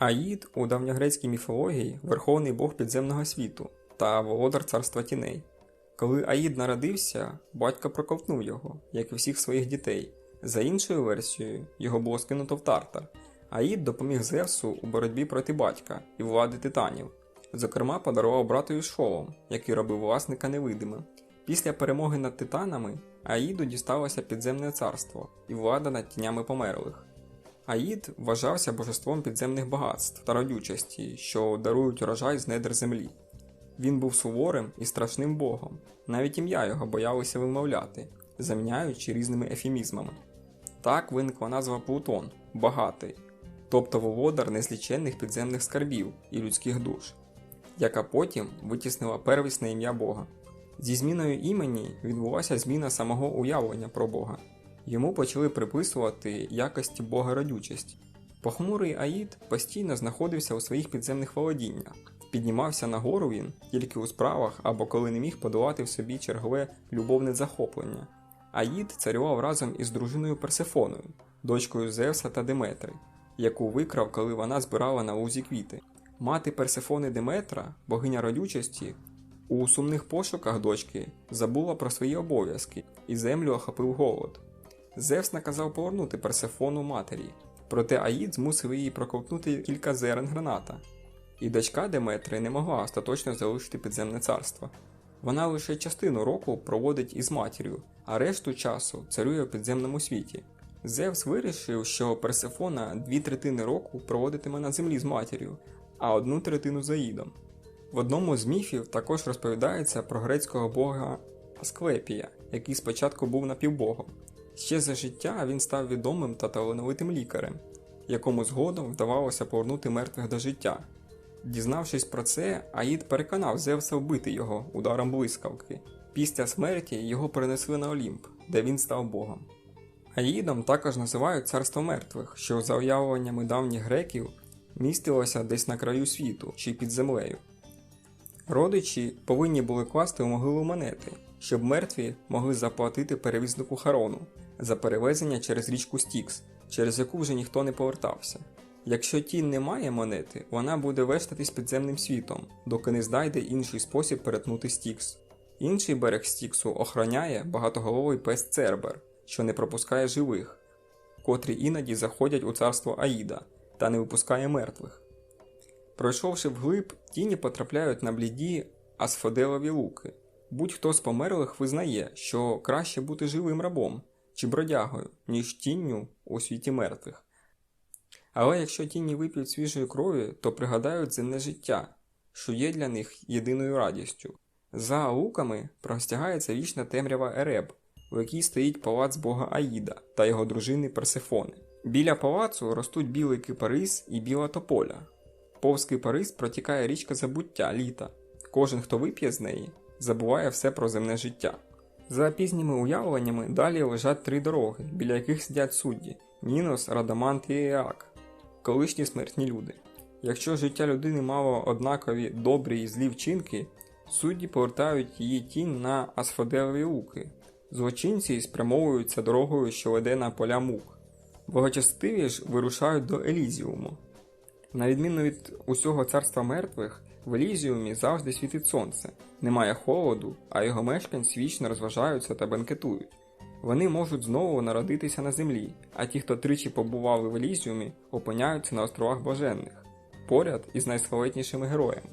Аїд у давньогрецькій міфології верховний бог підземного світу та володар царства тіней. Коли Аїд народився, батько проковтнув його, як і всіх своїх дітей. За іншою версією, його було скинуто в Тартар. Аїд допоміг Зевсу у боротьбі проти батька і влади титанів. Зокрема, подарував братові шолом, який робив власника невидимим. Після перемоги над титанами Аїду дісталося підземне царство і влада над тінями померлих. Аїд вважався божеством підземних багатств та родючості, що дарують урожай з недр землі. Він був суворим і страшним богом, навіть ім'я його боялися вимовляти, заміняючи різними ефемізмами. Так виникла назва Плутон багатий, тобто володар незліченних підземних скарбів і людських душ, яка потім витіснила первісне ім'я Бога. Зі зміною імені відбулася зміна самого уявлення про Бога. Йому почали приписувати якості Бога родючості. Похмурий Аїд постійно знаходився у своїх підземних володіннях. Піднімався на гору він тільки у справах або коли не міг подолати в собі чергове любовне захоплення. Аїд царював разом із дружиною Персефоною, дочкою Зевса та Деметри, яку викрав, коли вона збирала на лузі квіти. Мати Персефони Деметра, богиня родючості, у сумних пошуках дочки забула про свої обов'язки і землю охопив голод. Зевс наказав повернути Персефону матері, проте Аїд змусив її проковтнути кілька зерен граната. І дочка Деметри не могла остаточно залишити підземне царство. Вона лише частину року проводить із матір'ю, а решту часу царює у підземному світі. Зевс вирішив, що Персефона дві третини року проводитиме на землі з матір'ю, а одну третину за Аїдом. В одному з міфів також розповідається про грецького бога Асклепія, який спочатку був напівбогом. Ще за життя він став відомим та талановитим лікарем, якому згодом вдавалося повернути мертвих до життя. Дізнавшись про це, Аїд переконав Зевса вбити його ударом блискавки. Після смерті його перенесли на Олімп, де він став богом. Аїдом також називають царство мертвих, що за уявленнями давніх греків містилося десь на краю світу чи під землею. Родичі повинні були класти у могилу монети, щоб мертві могли заплатити перевізнику Харону за перевезення через річку Стікс, через яку вже ніхто не повертався. Якщо тінь не має монети, вона буде вештатись підземним світом, доки не знайде інший спосіб перетнути Стікс. Інший берег Стіксу охороняє багатоголовий пес Цербер, що не пропускає живих, котрі іноді заходять у царство Аїда та не випускає мертвих. Пройшовши вглиб, тіні потрапляють на бліді асфоделові луки. Будь-хто з померлих визнає, що краще бути живим рабом чи бродягою, ніж тінню у світі мертвих. Але якщо тіні вип'ють свіжої крові, то пригадають земне життя, що є для них єдиною радістю. За луками простягається вічна темрява Ереб, у якій стоїть палац бога Аїда та його дружини Персефони. Біля палацу ростуть білий кипарис і біла тополя. Повз кипарис протікає річка забуття літа. Кожен, хто вип'є з неї, забуває все про земне життя. За пізніми уявленнями далі лежать три дороги, біля яких сидять судді Нінос, Радамант і Еак, колишні смертні люди. Якщо життя людини мало однакові добрі і злі вчинки, судді повертають її тінь на асфоделові луки. Злочинці спрямовуються дорогою, що веде на поля мук. Благочестиві ж вирушають до Елізіуму. На відміну від усього царства мертвих, в Елізіумі завжди світить сонце, немає холоду, а його мешканці вічно розважаються та бенкетують. Вони можуть знову народитися на землі, а ті, хто тричі побували в Елізіумі, опиняються на островах Боженних, поряд із найславетнішими героями.